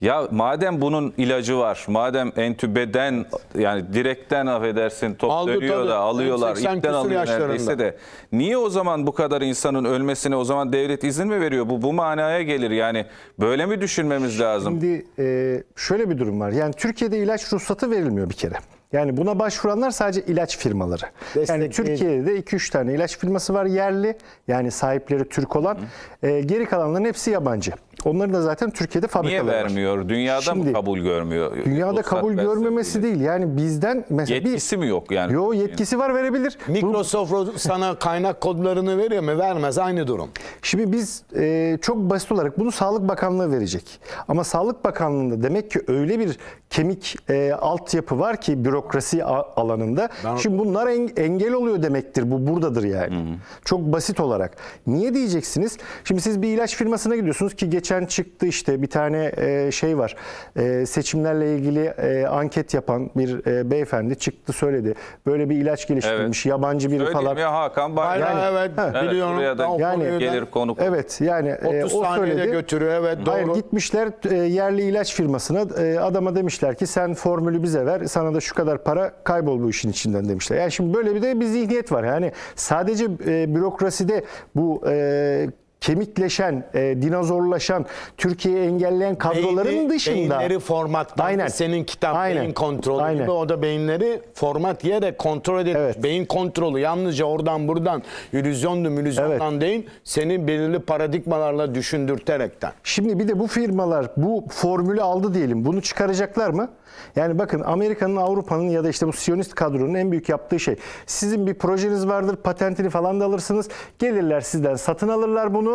Ya madem bunun ilacı var, madem entübeden yani direkten affedersin top Aldı dönüyor tabii. da alıyorlar, 80 ipten küsur alıyor yaşlarında. neredeyse de. Niye o zaman bu kadar insanın ölmesine o zaman devlet izin mi veriyor? Bu bu manaya gelir yani. Böyle mi düşünmemiz lazım? Şimdi e, şöyle bir durum var. Yani Türkiye'de ilaç ruhsatı verilmiyor bir kere. Yani buna başvuranlar sadece ilaç firmaları. Yani. Türkiye'de de 2-3 tane ilaç firması var yerli. Yani sahipleri Türk olan. E, geri kalanların hepsi yabancı. Onların da zaten Türkiye'de Niye fabrikaları var. vermiyor? Dünyada mı Şimdi, kabul görmüyor? Dünyada kabul görmemesi değil. Yani bizden mesela bir Yetkisi mi yok yani? Yo yetkisi var verebilir. Bu- Microsoft sana kaynak kodlarını veriyor mu? Vermez aynı durum. Şimdi biz e, çok basit olarak bunu Sağlık Bakanlığı verecek. Ama Sağlık Bakanlığı'nda demek ki öyle bir kemik e, altyapı var ki bürokrasi alanında. Ben- Şimdi bunlar en- engel oluyor demektir. Bu buradadır yani. Çok basit olarak. Niye diyeceksiniz? Şimdi siz bir ilaç firmasına gidiyorsunuz ki geçen çıktı işte bir tane e, şey var. E, seçimlerle ilgili e, anket yapan bir e, beyefendi çıktı söyledi. Böyle bir ilaç geliştirilmiş. Yabancı biri falan. ya Hakan Bay. Hayır, Yani- evet, Ha. biliyorum. buraya da Yani- gelir konu. Evet yani e, 30 o söyledi. götürüyor evet doğru. Hayır gitmişler e, yerli ilaç firmasına e, adama demişler ki sen formülü bize ver sana da şu kadar para kaybol bu işin içinden demişler. Yani şimdi böyle bir de bir zihniyet var. Yani sadece e, bürokraside bu e, kemikleşen, e, dinozorlaşan, Türkiye'yi engelleyen kadroların Beyni- dışında Beyinleri formatlandı. Aynen. Senin kitap Aynen. beyin kontrolü Aynen. gibi o da beyinleri format yiyerek kontrol edilmiş. Evet. Beyin kontrolü yalnızca oradan buradan illüzyondu mülüzyondan değil seni belirli paradigmalarla düşündürterekten. Şimdi bir de bu firmalar bu formülü aldı diyelim. Bunu çıkaracaklar mı? Yani bakın Amerika'nın, Avrupa'nın ya da işte bu Siyonist kadronun en büyük yaptığı şey. Sizin bir projeniz vardır, patentini falan da alırsınız. Gelirler sizden satın alırlar bunu.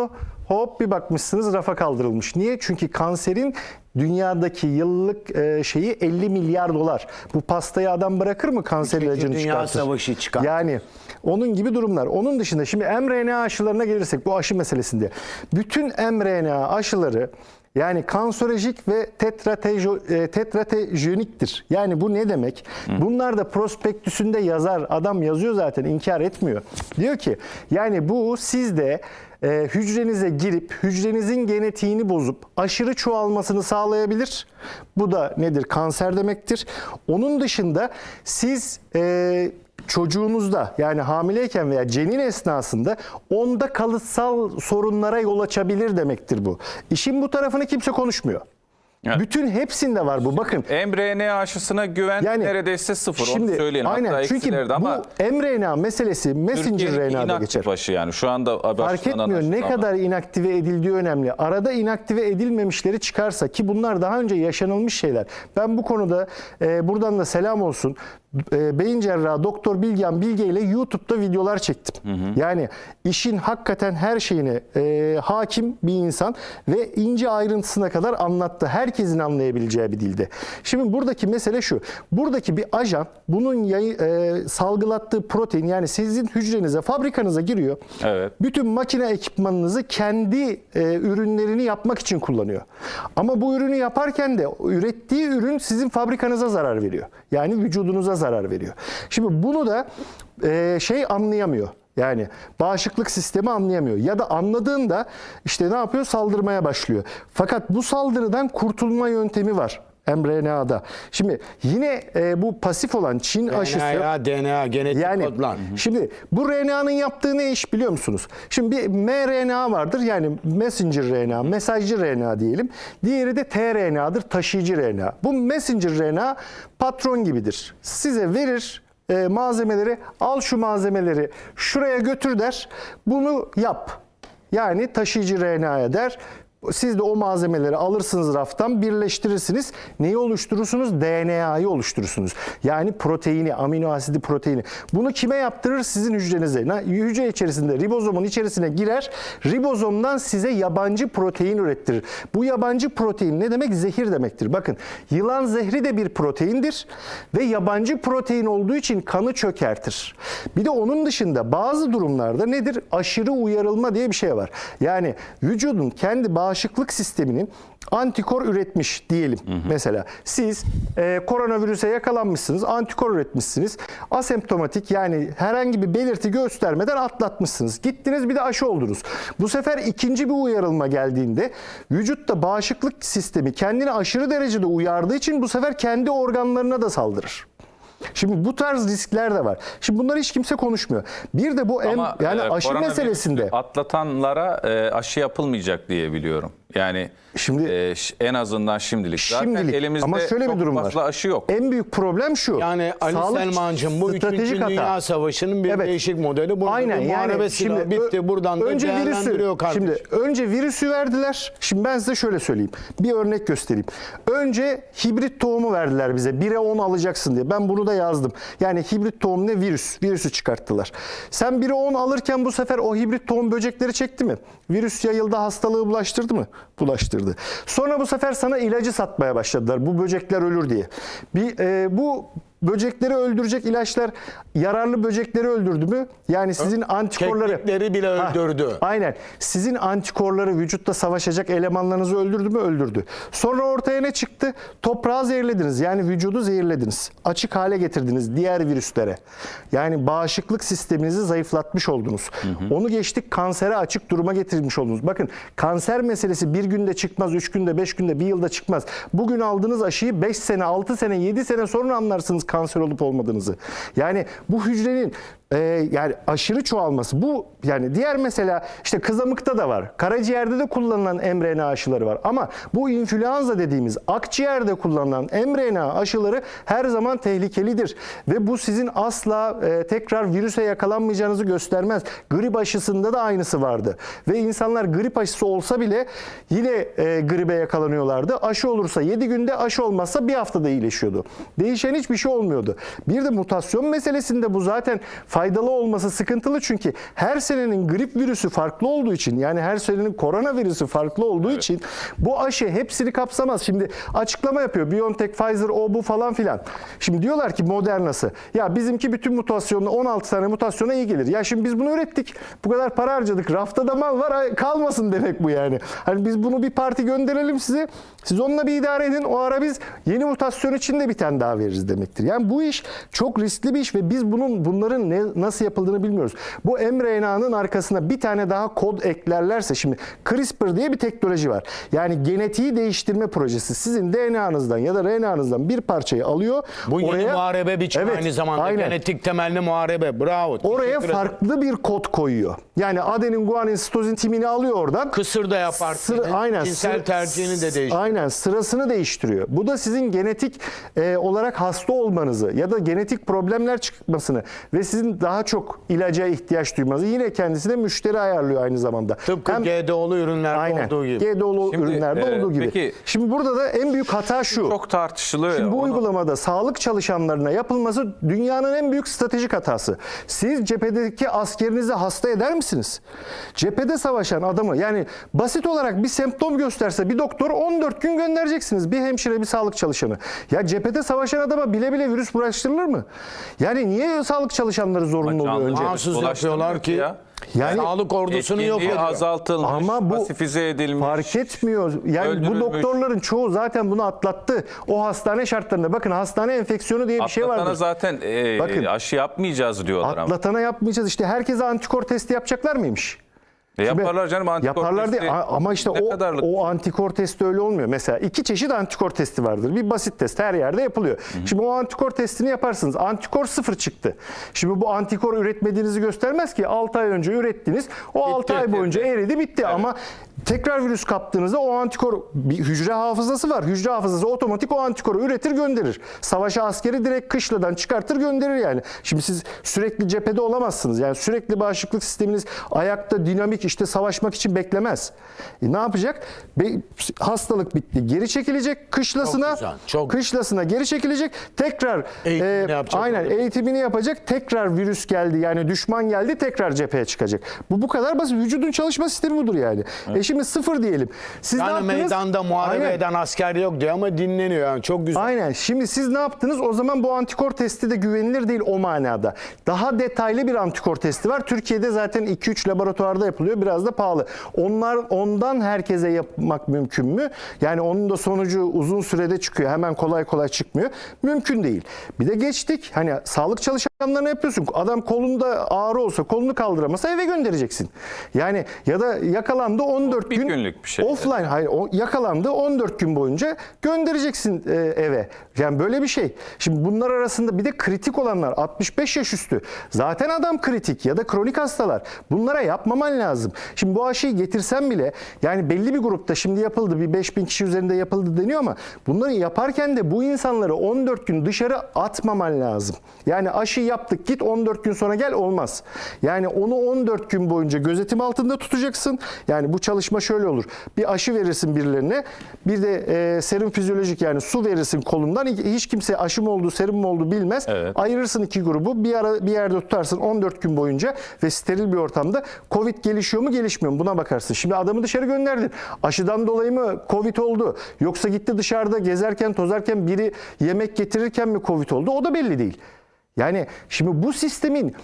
Hop bir bakmışsınız rafa kaldırılmış. Niye? Çünkü kanserin dünyadaki yıllık e, şeyi 50 milyar dolar. Bu pastayı adam bırakır mı kanser İkinci ilacını Dünya çıkartır? Savaşı çıkar. Yani onun gibi durumlar. Onun dışında şimdi mRNA aşılarına gelirsek bu aşı meselesinde. Bütün mRNA aşıları yani kanserojik ve tetratejo, e, tetratejeniktir. Yani bu ne demek? Bunlar da prospektüsünde yazar. Adam yazıyor zaten inkar etmiyor. Diyor ki yani bu sizde e, hücrenize girip hücrenizin genetiğini bozup aşırı çoğalmasını sağlayabilir. Bu da nedir? Kanser demektir. Onun dışında siz e, çocuğunuzda yani hamileyken veya cenin esnasında onda kalıtsal sorunlara yol açabilir demektir bu. İşin bu tarafını kimse konuşmuyor. Evet. Bütün hepsinde var bu. Bakın mRNA aşısına güven yani neredeyse sıfır. Şimdi Onu söyleyelim. aynen Hatta çünkü eksilerdi ama bu mRNA meselesi messenger RNA'da geçer. başı yani. Şu anda Fark etmiyor ne kadar inaktive edildiği önemli. Arada inaktive edilmemişleri çıkarsa ki bunlar daha önce yaşanılmış şeyler. Ben bu konuda e, buradan da selam olsun. E, beyin cerrahı Doktor Bilgen Bilge ile YouTube'da videolar çektim. Yani işin hakikaten her şeyine e, hakim bir insan ve ince ayrıntısına kadar anlattı. Herkesin anlayabileceği bir dilde. Şimdi buradaki mesele şu. Buradaki bir ajan bunun yayı, e, salgılattığı protein yani sizin hücrenize, fabrikanıza giriyor. Evet. Bütün makine ekipmanınızı kendi e, ürünlerini yapmak için kullanıyor. Ama bu ürünü yaparken de ürettiği ürün sizin fabrikanıza zarar veriyor. Yani vücudunuza zarar veriyor. Şimdi bunu da e, şey anlayamıyor. Yani bağışıklık sistemi anlayamıyor. Ya da anladığında işte ne yapıyor? Saldırmaya başlıyor. Fakat bu saldırıdan kurtulma yöntemi var mRNA'da. Şimdi yine e, bu pasif olan Çin aşısı DNA, DNA, genetik yani kodlar. şimdi bu RNA'nın yaptığı ne iş biliyor musunuz? Şimdi bir mRNA vardır yani messenger RNA, mesajcı RNA diyelim. Diğeri de tRNA'dır, taşıyıcı RNA. Bu messenger RNA patron gibidir. Size verir e, malzemeleri, al şu malzemeleri şuraya götür der. Bunu yap. Yani taşıyıcı RNA'ya der. Siz de o malzemeleri alırsınız raftan, birleştirirsiniz. Neyi oluşturursunuz? DNA'yı oluşturursunuz. Yani proteini, amino asidi proteini. Bunu kime yaptırır? Sizin hücrenize. Hücre içerisinde, ribozomun içerisine girer. Ribozomdan size yabancı protein ürettirir. Bu yabancı protein ne demek? Zehir demektir. Bakın, yılan zehri de bir proteindir ve yabancı protein olduğu için kanı çökertir. Bir de onun dışında bazı durumlarda nedir? Aşırı uyarılma diye bir şey var. Yani vücudun kendi bağışıklık bağışıklık sisteminin antikor üretmiş diyelim mesela. Siz e, koronavirüse yakalanmışsınız, antikor üretmişsiniz. Asemptomatik yani herhangi bir belirti göstermeden atlatmışsınız. Gittiniz bir de aşı oldunuz. Bu sefer ikinci bir uyarılma geldiğinde vücutta bağışıklık sistemi kendini aşırı derecede uyardığı için bu sefer kendi organlarına da saldırır. Şimdi bu tarz riskler de var. Şimdi bunları hiç kimse konuşmuyor. Bir de bu en Ama, yani e, aşı koronavirüsü meselesinde Atlatanlara e, aşı yapılmayacak diye biliyorum. Yani Şimdi- e, en azından şimdilik. Zaten Şimdilik. elimizde Ama şöyle bir durum var. aşı yok. En büyük problem şu. Yani Ali sağlık Selmancığım bu 3. stratejik hata. Dünya Savaşı'nın bir Evet. değişik modeli. Burada Aynen yani şimdi bitti. Buradan da önce virüsü değerlendiriyor kardeşim. şimdi önce virüsü verdiler. Şimdi ben size şöyle söyleyeyim. Bir örnek göstereyim. Önce hibrit tohumu verdiler bize. 1'e 10 alacaksın diye. Ben bunu da yazdım. Yani hibrit tohum ne? Virüs. Virüsü çıkarttılar. Sen 1'e 10 alırken bu sefer o hibrit tohum böcekleri çekti mi? Virüs yayıldı, hastalığı bulaştırdı mı? Bulaştırdı. Sonra bu sefer sana ilacı satmaya başladılar. Bu böcekler ölür diye. Bir e, bu böcekleri öldürecek ilaçlar yararlı böcekleri öldürdü mü? Yani sizin antikorları Keklikleri bile Ha, öldürdü. Aynen. Sizin antikorları vücutta savaşacak elemanlarınızı öldürdü mü? Öldürdü. Sonra ortaya ne çıktı? Toprağı zehirlediniz. Yani vücudu zehirlediniz. Açık hale getirdiniz diğer virüslere. Yani bağışıklık sisteminizi zayıflatmış oldunuz. Onu geçtik kansere açık duruma getirmiş oldunuz. Bakın kanser meselesi bir günde çıkmaz, üç günde, beş günde, bir yılda çıkmaz. Bugün aldığınız aşıyı 5 sene, 6 sene, 7 sene sonra anlarsınız kanser olup olmadığınızı. Yani bu hücrenin e, yani aşırı çoğalması bu yani diğer mesela işte kızamıkta da var. Karaciğerde de kullanılan mRNA aşıları var. Ama bu influenza dediğimiz akciğerde kullanılan mRNA aşıları her zaman tehlikelidir. Ve bu sizin asla e, tekrar virüse yakalanmayacağınızı göstermez. Grip aşısında da aynısı vardı. Ve insanlar grip aşısı olsa bile yine e, gribe yakalanıyorlardı. Aşı olursa 7 günde aşı olmazsa bir haftada iyileşiyordu. Değişen hiçbir şey olmuyordu. Bir de mutasyon meselesinde bu zaten faydalı olması sıkıntılı çünkü her senenin grip virüsü farklı olduğu için yani her senenin koronavirüsü farklı olduğu için bu aşı hepsini kapsamaz. Şimdi açıklama yapıyor BioNTech, Pfizer, o bu falan filan. Şimdi diyorlar ki Moderna'sı ya bizimki bütün mutasyonla 16 tane mutasyona iyi gelir. Ya şimdi biz bunu ürettik. Bu kadar para harcadık. Rafta da mal var kalmasın demek bu yani. Hani biz bunu bir parti gönderelim size. Siz onunla bir idare edin. O ara biz yeni mutasyon için de bir tane daha veririz demektir. Yani bu iş çok riskli bir iş ve biz bunun bunların ne, nasıl yapıldığını bilmiyoruz. Bu mRNA'nın arkasına bir tane daha kod eklerlerse şimdi CRISPR diye bir teknoloji var. Yani genetiği değiştirme projesi. Sizin DNA'nızdan ya da RNA'nızdan bir parçayı alıyor. Bu yeni oraya- muharebe biçimi Evet, aynı zamanda. aynen. Genetik temelli muharebe. Bravo. Oraya farklı bir kod koyuyor. Yani adenin, guanin, sitozin timini alıyor oradan. Kısır da yapar. Sıra- aynen. Cinsel tercihini de değiştirir. Aynen sırasını değiştiriyor. Bu da sizin genetik e, olarak hasta olmanızı ya da genetik problemler çıkmasını ve sizin daha çok ilaca ihtiyaç duymanızı yine kendisine müşteri ayarlıyor aynı zamanda. Tıpkı Hem- GDO'lu ürünlerde Aynen. olduğu gibi. GDO'lu Şimdi, ürünlerde e, olduğu gibi. peki- Şimdi burada da en büyük hata şu. Çok tartışılıyor. Şimdi bu onu- uygulamada sağlık çalışanlarına yapılması dünyanın en büyük stratejik hatası. Siz cephedeki askerinizi hasta eder misiniz? Cephede savaşan adamı yani basit olarak bir semptom gösterse bir doktor 14 gün göndereceksiniz. Bir hemşire bir sağlık çalışanı. Ya cephede savaşan adama bile bile virüs bulaştırılır mı? Yani niye sağlık çalışanları zorunlu oluyor önce? Mahsus yapıyorlar ki ya. Yani sağlık ordusunu yok Etkinliği ediyor. azaltılmış, Ama bu pasifize edilmiş. Fark etmiyor. Yani bu öldürülmüş. doktorların çoğu zaten bunu atlattı. O hastane şartlarında bakın hastane enfeksiyonu diye bir şey Atlatana vardır. zaten e, Bakın. aşı yapmayacağız diyorlar ama. Atlatana yapmayacağız. İşte herkese antikor testi yapacaklar mıymış? E, yaparlar canım antikor Yaparlar testi. A- Ama işte o, kadarlık? o antikor testi öyle olmuyor. Mesela iki çeşit antikor testi vardır. Bir basit test her yerde yapılıyor. Şimdi o antikor testini yaparsınız. Antikor sıfır çıktı. Şimdi bu antikor üretmediğinizi göstermez ki 6 ay önce ürettiniz. O 6 ay boyunca eridi bitti ama tekrar virüs kaptığınızda o antikor bir hücre hafızası var. Hücre hafızası otomatik o antikoru üretir gönderir. Savaşa askeri direkt kışladan çıkartır gönderir yani. Şimdi siz sürekli cephede olamazsınız. Yani sürekli bağışıklık sisteminiz ayakta dinamik işte savaşmak için beklemez. E ne yapacak? Be- hastalık bitti. Geri çekilecek kışlasına. Çok güzel, çok. Kışlasına geri çekilecek. Tekrar Eğitimini yapacak aynen orada. eğitimini yapacak. Tekrar virüs geldi yani düşman geldi tekrar cepheye çıkacak. Bu bu kadar basit. Vücudun çalışma sistemi budur yani. E şimdi Şimdi sıfır diyelim. Siz ne Yani yaptınız? meydanda muharebe Aynen. eden asker yok diyor ama dinleniyor yani çok güzel. Aynen. Şimdi siz ne yaptınız? O zaman bu antikor testi de güvenilir değil o manada. Daha detaylı bir antikor testi var. Türkiye'de zaten 2-3 laboratuvarda yapılıyor. Biraz da pahalı. Onlar ondan herkese yapmak mümkün mü? Yani onun da sonucu uzun sürede çıkıyor. Hemen kolay kolay çıkmıyor. Mümkün değil. Bir de geçtik. Hani sağlık çalışanlarına yapıyorsun. Adam kolunda ağrı olsa kolunu kaldıramasa eve göndereceksin. Yani ya da yakalandı 14 Bir gün günlük bir şey. offline hayır o yakalandı 14 gün boyunca göndereceksin e, eve. Yani böyle bir şey. Şimdi bunlar arasında bir de kritik olanlar 65 yaş üstü. Zaten adam kritik ya da kronik hastalar. Bunlara yapmaman lazım. Şimdi bu aşıyı getirsen bile yani belli bir grupta şimdi yapıldı bir 5000 kişi üzerinde yapıldı deniyor ama bunları yaparken de bu insanları 14 gün dışarı atmaman lazım. Yani aşı yaptık git 14 gün sonra gel olmaz. Yani onu 14 gün boyunca gözetim altında tutacaksın. Yani bu çalışma şöyle olur. Bir aşı verirsin birilerine. Bir de e, serum fizyolojik yani su verirsin kolundan. Hiç kimse aşı mı oldu, serum mu oldu bilmez. Evet. Ayırırsın iki grubu. Bir ara bir yerde tutarsın 14 gün boyunca ve steril bir ortamda Covid gelişiyor mu, gelişmiyor mu? Buna bakarsın. Şimdi adamı dışarı gönderdin. Aşıdan dolayı mı Covid oldu? Yoksa gitti dışarıda gezerken, tozarken biri yemek getirirken mi Covid oldu? O da belli değil. Yani şimdi bu sistemin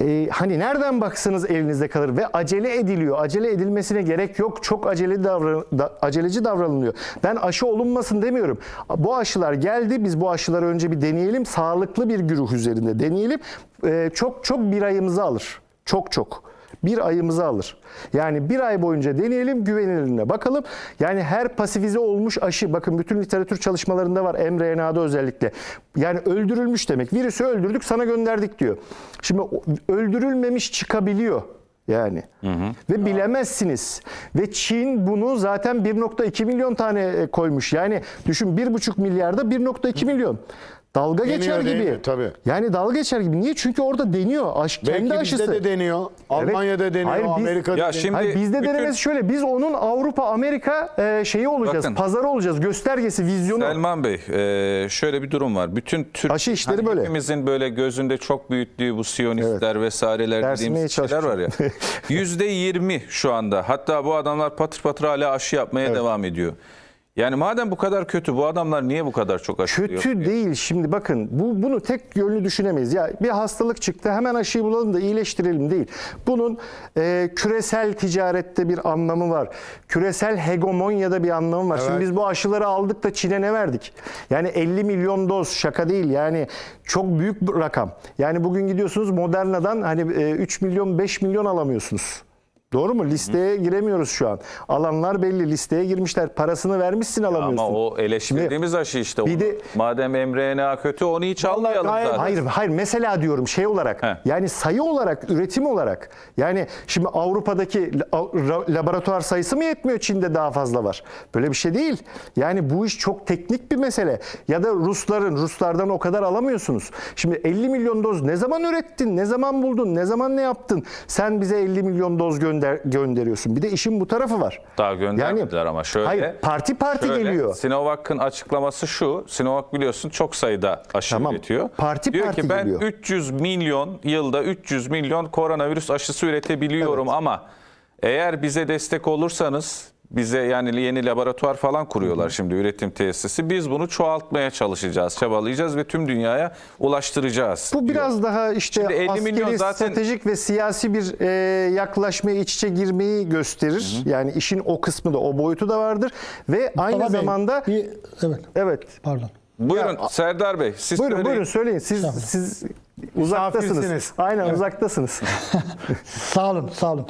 e, hani nereden baksanız elinizde kalır ve acele ediliyor. Acele edilmesine gerek yok. Çok acele davran, da- aceleci davranılıyor. Ben aşı olunmasın demiyorum. Bu aşılar geldi. Biz bu aşıları önce bir deneyelim. Sağlıklı bir güruh üzerinde deneyelim. E, çok çok bir ayımızı alır. Çok çok bir ayımızı alır. Yani bir ay boyunca deneyelim, güvenilirliğine bakalım. Yani her pasifize olmuş aşı, bakın bütün literatür çalışmalarında var, mRNA'da özellikle. Yani öldürülmüş demek. Virüsü öldürdük, sana gönderdik diyor. Şimdi öldürülmemiş çıkabiliyor. Yani ve bilemezsiniz. Ve Çin bunu zaten 1.2 milyon tane e, koymuş. Yani düşün 1.5 milyarda 1.2 milyon. Dalga Deniyor, geçer gibi. deniyor, tabii. Yani dalga geçer gibi. Niye? Çünkü orada deniyor. Aş, Belki kendi bizde aşısı. de deniyor. Almanya'da deniyor, Hayır, biz- Amerika'da Ya deniyor. şimdi- Hayır, bizde bütün- denemesi şöyle. Biz onun Avrupa, Amerika e, şeyi olacağız. Bakın. pazarı olacağız. Göstergesi, vizyonu. Selman Bey, e, şöyle bir durum var. Bütün Türk Aşı işleri hani böyle. hepimizin böyle gözünde çok büyüttüğü bu Siyonistler vesaireler Dersine dediğimiz hiç şeyler var ya. Yüzde yirmi şu anda. Hatta bu adamlar patır patır hala aşı yapmaya devam ediyor. Yani madem bu kadar kötü bu adamlar niye bu kadar çok aşı Kötü değil. Şimdi bakın bu bunu tek yönlü düşünemeyiz. Ya bir hastalık çıktı hemen aşıyı bulalım da iyileştirelim değil. Bunun e, küresel ticarette bir anlamı var. Küresel hegemonyada bir anlamı var. Şimdi Evet. biz bu aşıları aldık da Çin'e ne verdik? Yani 50 milyon doz şaka değil. Yani çok büyük bir rakam. Yani bugün gidiyorsunuz Moderna'dan hani e, 3 milyon 5 milyon alamıyorsunuz. Doğru mu? Listeye giremiyoruz şu an. Alanlar belli. Listeye girmişler. Parasını vermişsin alamıyorsun. Ama o eleştirdiğimiz aşı işte. bir onu. de- Madem mRNA kötü onu hiç almayalım gayet- zaten. Hayır hayır mesela diyorum şey olarak He. yani sayı olarak üretim olarak yani şimdi Avrupa'daki la- ra- laboratuvar sayısı mı yetmiyor Çin'de daha fazla var. Böyle bir şey değil. Yani bu iş çok teknik bir mesele. Ya da Rusların Ruslardan o kadar alamıyorsunuz. Şimdi 50 milyon doz ne zaman ürettin? Ne zaman buldun? Ne zaman ne yaptın? Sen bize 50 milyon doz gönder gönderiyorsun. Bir de işin bu tarafı var. Daha göndermediler ama şöyle. Hayır parti parti Şöyle, geliyor. Sinovac'ın açıklaması şu. Sinovac biliyorsun çok sayıda aşı Tamam. üretiyor. Parti Diyor parti ki ben geliyor. 300 milyon yılda 300 milyon koronavirüs aşısı üretebiliyorum ama eğer bize destek olursanız bize yani yeni laboratuvar falan kuruyorlar şimdi üretim tesisi. Biz bunu çoğaltmaya çalışacağız, çabalayacağız ve tüm dünyaya ulaştıracağız. Bu biraz daha işte Şimdi 50 askeri, milyon zaten- stratejik ve siyasi bir e, yaklaşmaya iç içe girmeyi gösterir. Yani işin o kısmı da o boyutu da vardır ve aynı Mustafa Bey, zamanda bir, evet evet. pardon. Buyurun Serdar Bey siz Buyurun söyleyin. buyurun söyleyin. Siz siz uzaktasınız. Aynen uzaktasınız. Sağ olun, sağ olun.